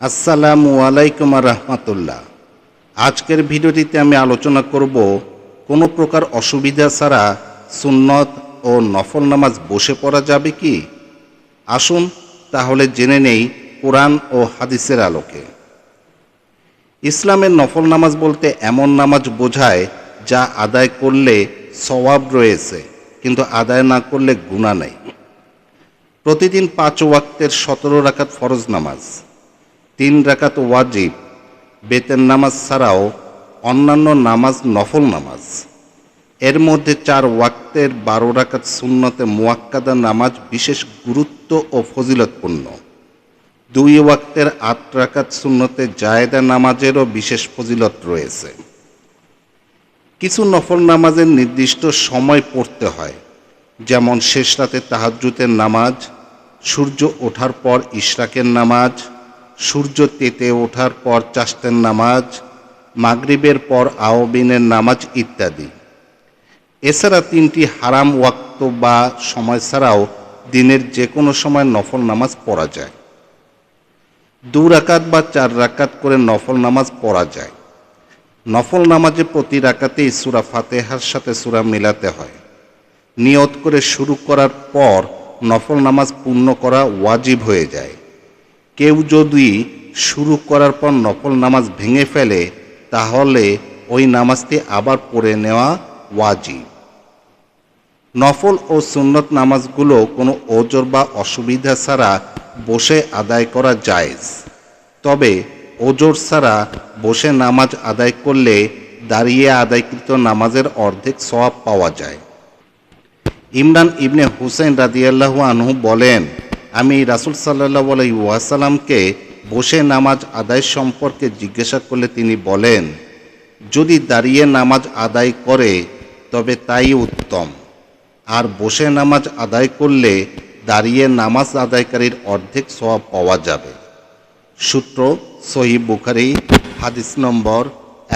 আসসালামু আলাইকুম রহমতুল্লাহ। আজকের ভিডিওটিতে আমি আলোচনা করব কোনো প্রকার অসুবিধা ছাড়া সুন্নত ও নফল নামাজ বসে পড়া যাবে কি? আসুন তাহলে জেনে নেই কোরআন ও হাদিসের আলোকে। ইসলামের নফল নামাজ বলতে এমন নামাজ বোঝায় যা আদায় করলে সওয়াব রয়েছে, কিন্তু আদায় না করলে গুণা নেই। প্রতিদিন পাঁচ ওয়াক্তের সতেরো রাখাত ফরজ নামাজ। তিন রাকাত ওয়াজিব, বেতের নামাজ ছাড়াও অন্যান্য নামাজ নফল নামাজ। এর মধ্যে চার ওয়াক্তের বারো রাকাত সুন্নতে মুয়াক্কাদা নামাজ বিশেষ গুরুত্ব ও ফজিলতপূর্ণ। দুই ওয়াক্তের আট রাকাত সুন্নতে জায়েদা নামাজেরও বিশেষ ফজিলত রয়েছে। কিছু নফল নামাজের নির্দিষ্ট সময় পড়তে হয়, যেমন শেষ রাতে তাহাজ্জুতের নামাজ, সূর্য ওঠার পর ইশরাকের নামাজ সূর্য তেতে ওঠার পর চাষতের নামাজ, মাগরিবের পর আওবিনের নামাজ ইত্যাদি। এছাড়া তিনটি হারাম ওয়াক্ত বা সময় ছাড়াও দিনের যে কোনো সময় নফল নামাজ পড়া যায়। দু রাকাত বা চার রাকাত করে নফল নামাজ পড়া যায়। নফল নামাজে প্রতি রাকাতেই সুরা ফাতেহার সাথে সুরা মিলাতে হয়। নিয়ত করে শুরু করার পর নফল নামাজ পূর্ণ করা ওয়াজিব হয়ে যায়। কেউ যদি শুরু করার পর নফল নামাজ ভেঙে ফেলে, তাহলে ওই নামাজটি আবার পড়ে নেওয়া ওয়াজিব। নফল ও সুন্নত নামাজগুলো কোনো ওজোর বা অসুবিধা ছাড়া বসে আদায় করা জায়েজ। তবে ওজোর ছাড়া বসে নামাজ আদায় করলে দাঁড়িয়ে আদায়কৃত নামাজের অর্ধেক সওয়াব পাওয়া যায়। ইমরান ইবনে হুসেন রাদিয়াল্লাহু আনহু বলেন আমি রাসুল সাল্লাহ আলাই ওয়াসালামকে বসে নামাজ আদায় সম্পর্কে জিজ্ঞাসা করলে তিনি বলেন, যদি দাঁড়িয়ে নামাজ আদায় করে, তবে তাই উত্তম। আর বসে নামাজ আদায় করলে দাঁড়িয়ে নামাজ আদায়কারীর অর্ধেক সব পাওয়া যাবে। সূত্র সহি বুখারি, হাদিস নম্বর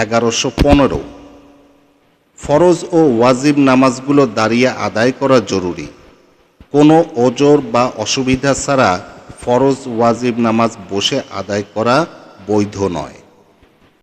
এগারোশো পনেরো। ফরজ ও ওয়াজিব নামাজগুলো দাঁড়িয়ে আদায় করা জরুরি। কোনো ওজোর বা অসুবিধা ছাড়া ফরজ ওয়াজিব নামাজ বসে আদায় করা বৈধ নয়।